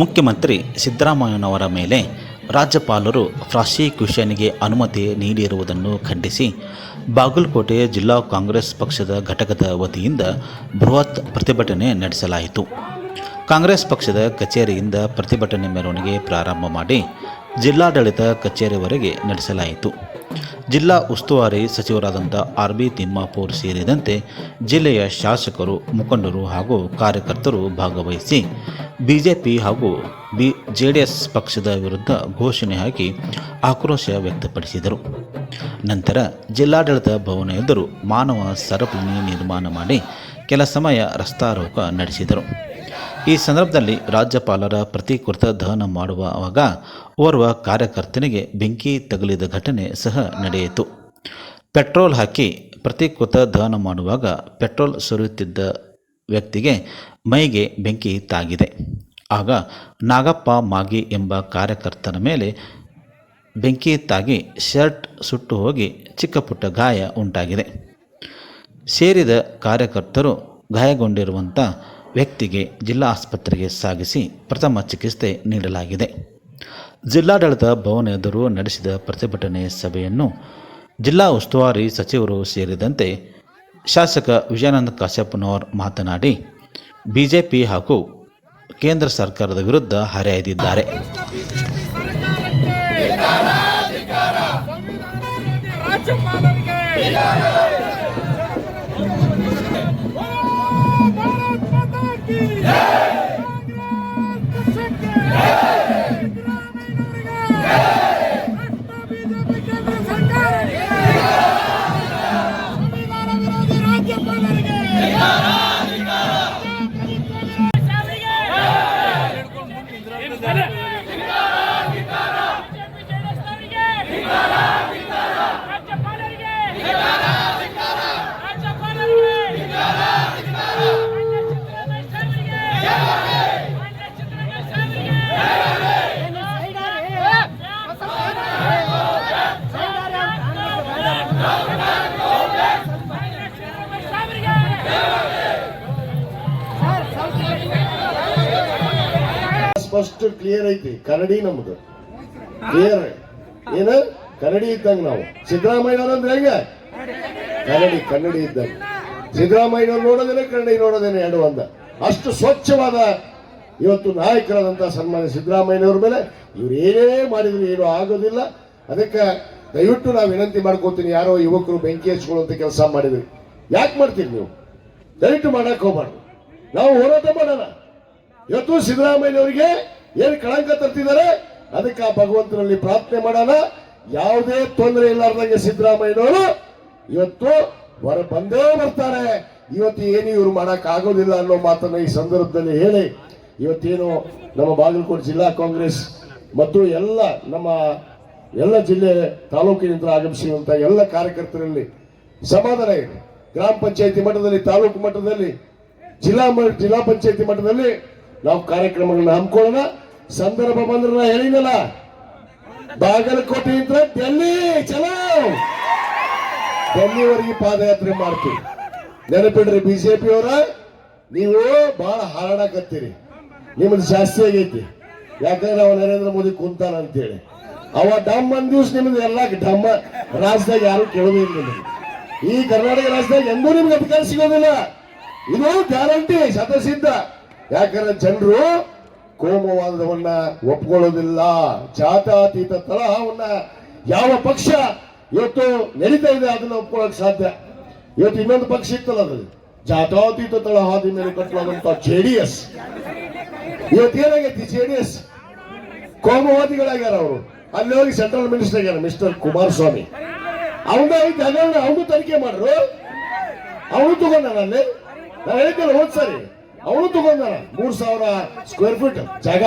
ಮುಖ್ಯಮಂತ್ರಿ ಸಿದ್ದರಾಮಯ್ಯನವರ ಮೇಲೆ ರಾಜ್ಯಪಾಲರು ಪ್ರಾಸಿಕ್ಯೂಷನ್ಗೆ ಅನುಮತಿ ನೀಡಿರುವುದನ್ನು ಖಂಡಿಸಿ ಬಾಗಲಕೋಟೆ ಜಿಲ್ಲಾ ಕಾಂಗ್ರೆಸ್ ಪಕ್ಷದ ಘಟಕದ ವತಿಯಿಂದ ಬೃಹತ್ ಪ್ರತಿಭಟನೆ ನಡೆಸಲಾಯಿತು. ಕಾಂಗ್ರೆಸ್ ಪಕ್ಷದ ಕಚೇರಿಯಿಂದ ಪ್ರತಿಭಟನೆ ಮೆರವಣಿಗೆ ಪ್ರಾರಂಭ ಮಾಡಿ ಜಿಲ್ಲಾಡಳಿತ ಕಚೇರಿವರೆಗೆ ನಡೆಸಲಾಯಿತು. ಜಿಲ್ಲಾ ಉಸ್ತುವಾರಿ ಸಚಿವರಾದಂಥ ಆರ್ ಬಿ ತಿಮ್ಮಾಪೂರ್ ಸೇರಿದಂತೆ ಜಿಲ್ಲೆಯ ಶಾಸಕರು, ಮುಖಂಡರು ಹಾಗೂ ಕಾರ್ಯಕರ್ತರು ಭಾಗವಹಿಸಿ ಬಿಜೆಪಿ ಹಾಗೂ ಬಿ ಜೆ ಡಿ ಎಸ್ ಪಕ್ಷದ ವಿರುದ್ಧ ಘೋಷಣೆ ಹಾಕಿ ಆಕ್ರೋಶ ವ್ಯಕ್ತಪಡಿಸಿದರು. ನಂತರ ಜಿಲ್ಲಾಡಳಿತ ಭವನ ಎದುರು ಮಾನವ ಸರಪಳಿ ನಿರ್ಮಾಣ ಮಾಡಿ ಕೆಲ ಸಮಯ ರಸ್ತಾರೋಕ ನಡೆಸಿದರು. ಈ ಸಂದರ್ಭದಲ್ಲಿ ರಾಜ್ಯಪಾಲರ ಪ್ರತಿಕೃತ ದಹನ ಮಾಡುವಾಗ ಓರ್ವ ಕಾರ್ಯಕರ್ತನಿಗೆ ಬೆಂಕಿ ತಗುಲಿದ ಘಟನೆ ಸಹ ನಡೆಯಿತು. ಪೆಟ್ರೋಲ್ ಹಾಕಿ ಪ್ರತಿಕೃತ ದಹನ ಮಾಡುವಾಗ ಪೆಟ್ರೋಲ್ ಸುರಿಯುತ್ತಿದ್ದ ವ್ಯಕ್ತಿಗೆ ಮೈಗೆ ಬೆಂಕಿ ತಾಗಿದೆ. ಆಗ ನಾಗಪ್ಪ ಮಾಗಿ ಎಂಬ ಕಾರ್ಯಕರ್ತನ ಮೇಲೆ ಬೆಂಕಿ ತಾಗಿ ಶರ್ಟ್ ಸುಟ್ಟು ಹೋಗಿ ಚಿಕ್ಕ ಪುಟ್ಟ ಗಾಯ ಉಂಟಾಗಿದೆ. ಸೇರಿದ ಕಾರ್ಯಕರ್ತರು ಗಾಯಗೊಂಡಿರುವಂಥ ವ್ಯಕ್ತಿಗೆ ಜಿಲ್ಲಾ ಆಸ್ಪತ್ರೆಗೆ ಸಾಗಿಸಿ ಪ್ರಥಮ ಚಿಕಿತ್ಸೆ ನೀಡಲಾಗಿದೆ. ಜಿಲ್ಲಾಡಳಿತ ಭವನ ಎದುರು ನಡೆಸಿದ ಪ್ರತಿಭಟನೆ ಸಭೆಯನ್ನು ಜಿಲ್ಲಾ ಉಸ್ತುವಾರಿ ಸಚಿವರು ಸೇರಿದಂತೆ ಶಾಸಕ ವಿಜಯಾನಂದ ಕಾಶ್ಯಪ್ಪನವರ್ ಮಾತನಾಡಿ ಬಿಜೆಪಿ ಹಾಗೂ ಕೇಂದ್ರ ಸರ್ಕಾರದ ವಿರುದ್ಧ ಹರಿಹಾಯ್ದಿದ್ದಾರೆ ರಾಜ್ಯಪಾಲರಿಗೆ ಸ್ಪಷ್ಟ ಕ್ಲಿಯರ್ ಐತಿ. ಕನ್ನಡಿ ನಮ್ದು. ಕ್ಲಿಯರ್ ಏನ? ಕನ್ನಡಿ ಇದ್ದಂಗ ನಾವು. ಸಿದ್ದರಾಮಯ್ಯ ಅಂದ್ರೆ ಹೆಂಗ? ಕನ್ನಡಿ ಕನ್ನಡಿ ಇದ್ದಂಗ. ಸಿದ್ದರಾಮಯ್ಯ ನೋಡೋದೇನೆ, ಕನ್ನಡಿ ನೋಡೋದೇನೆ ಎರಡು ಒಂದ. ಅಷ್ಟು ಸ್ವಚ್ಛವಾದ ಇವತ್ತು ನಾಯಕರಾದಂತ ಸನ್ಮಾನ್ಯ ಸಿದ್ದರಾಮಯ್ಯನವ್ರ ಮೇಲೆ ಇವ್ರು ಮಾಡಿದ್ರು, ಏನು ಆಗೋದಿಲ್ಲ. ಅದಕ್ಕೆ ದಯವಿಟ್ಟು ನಾವು ವಿನಂತಿ ಮಾಡ್ಕೋತೀನಿ, ಯಾರೋ ಯುವಕರು ಬೆಂಕಿ ಹಚ್ಕೊಳ್ಳುವಂತ ಕೆಲಸ ಮಾಡಿದ್ರಿ. ಯಾಕೆ ಮಾಡ್ತೀರಿ ನೀವು? ದಯವಿಟ್ಟು ಮಾಡಕ್ ಹೋಗ್ಬಾರ್ದು. ನಾವು ಹೋರಾಟ ಮಾಡೋಣ. ಇವತ್ತು ಸಿದ್ದರಾಮಯ್ಯನವರಿಗೆ ಏನು ಕಳಂಕ ತರ್ತಿದ್ದಾರೆ? ಅದಕ್ಕೆ ಆ ಭಗವಂತನಲ್ಲಿ ಪ್ರಾರ್ಥನೆ ಮಾಡೋಣ. ಯಾವುದೇ ತೊಂದರೆ ಇಲ್ಲಾರ್ದಂಗೆ ಸಿದ್ದರಾಮಯ್ಯನವರು ಇವತ್ತು ಹೊರ ಬಂದೇ ಬರ್ತಾರೆ. ಇವತ್ತು ಏನು ಇವರು ಮಾಡಕ್ ಆಗೋದಿಲ್ಲ ಅನ್ನೋ ಮಾತನ್ನ ಈ ಸಂದರ್ಭದಲ್ಲಿ ಹೇಳಿ. ಇವತ್ತೇನು ನಮ್ಮ ಬಾಗಲಕೋಟೆ ಜಿಲ್ಲಾ ಕಾಂಗ್ರೆಸ್ ಮತ್ತು ಎಲ್ಲ ನಮ್ಮ ಎಲ್ಲ ಜಿಲ್ಲೆ ತಾಲೂಕಿನಿಂದ ಆಗಮಿಸಿರುವಂತಹ ಎಲ್ಲ ಕಾರ್ಯಕರ್ತರಲ್ಲಿ ಸಮಾಧಾನ ಇದೆ. ಗ್ರಾಮ ಪಂಚಾಯತಿ ಮಟ್ಟದಲ್ಲಿ, ತಾಲೂಕು ಮಟ್ಟದಲ್ಲಿ, ಜಿಲ್ಲಾ ಜಿಲ್ಲಾ ಪಂಚಾಯತಿ ಮಟ್ಟದಲ್ಲಿ ನಾವು ಕಾರ್ಯಕ್ರಮಗಳನ್ನ ಹಮ್ಮಿಕೊಳ್ಳೋಣ. ಸಂದರ್ಭ ಬಂದ್ರೆ ನಾ ಹೇಳಿನಲ್ಲ. ಬಾಗಲಕೋಟೆಯಿಂದ ಡೆಲ್ಲಿ, ಚಲೋ! ಡೆಲ್ಲಿವರೆಗೆ ಪಾದಯಾತ್ರೆ ಮಾಡ್ತೀವಿ. ನೆನಪಿಡ್ರಿ ಬಿಜೆಪಿ ಅವರ ನೀವು ಬಹಳ ಹಾರಾಡಕತ್ತೀರಿ. ನಿಮ್ದು ಜಾಸ್ತಿ ಆಗೈತಿ. ಯಾಕಂದ್ರೆ ಅವ ನರೇಂದ್ರ ಮೋದಿ ಕುಂತಾನ ಅಂತೇಳಿ. ಅವ ಡಮ್ ಒಂದ್ ದಿವ್ಸ ನಿಮ್ದು ಎಲ್ಲ ಡಮ್ಮ ರಾಜ್ಯದಾಗ ಯಾರು ಕೇಳೋದಿಲ್ಲ ನಿಮಗೆ. ಈ ಕರ್ನಾಟಕ ರಾಜ್ಯದಾಗ ಎಂದೂ ನಿಮ್ಗೆ ಅಧಿಕಾರ ಸಿಗೋದಿಲ್ಲ. ಇದು ಗ್ಯಾರಂಟಿ ಶತಸಿದ್ಧ ಯಾಕಂದ್ರೆ ಜನರು ಕೋಮವಾದವನ್ನ ಒಪ್ಕೊಳ್ಳೋದಿಲ್ಲ, ಜಾತಾತೀತ ತಳಹವನ್ನ ಯಾವ ಪಕ್ಷ ಇವತ್ತು ನಡೀತಾ ಇದೆ ಅದನ್ನ ಒಪ್ಕೊಳ್ಳೋಕೆ ಸಾಧ್ಯ. ಇವತ್ತು ಇನ್ನೊಂದು ಪಕ್ಷ ಇತ್ತಲ್ಲ ಅದು? ಜಾತಾತೀತ ತಳಹಾದಿ ಮೇಲೆ ಕಟ್ಟಲಾದಂತ ಜೆ ಡಿ ಎಸ್. ಇವತ್ತೇನಾಗೈತಿ ಜೆ ಡಿ ಎಸ್? ಕೋಮವಾದಿಗಳಾಗ್ಯಾರ ಅವರು. ಅಲ್ಲಿ ಹೋಗಿ ಸೆಂಟ್ರಲ್ ಮಿನಿಸ್ಟರ್ ಆಗ್ಯಾರ, ಮಿಸ್ಟರ್ ಕುಮಾರಸ್ವಾಮಿ. ಅವನ ಐತೆ ಅವನು ತನಿಖೆ ಮಾಡ್ರು? ಅವನು ತಗೊಂಡ ನಾನು ಹೇಳ್ತೇನೆ ಹೋದ್ ಸರಿ. ಅವನು ತಗೊಂಡ ಮೂರ್ ಸಾವಿರ ಸ್ಕ್ವೇರ್ ಫೀಟ್ ಜಾಗ.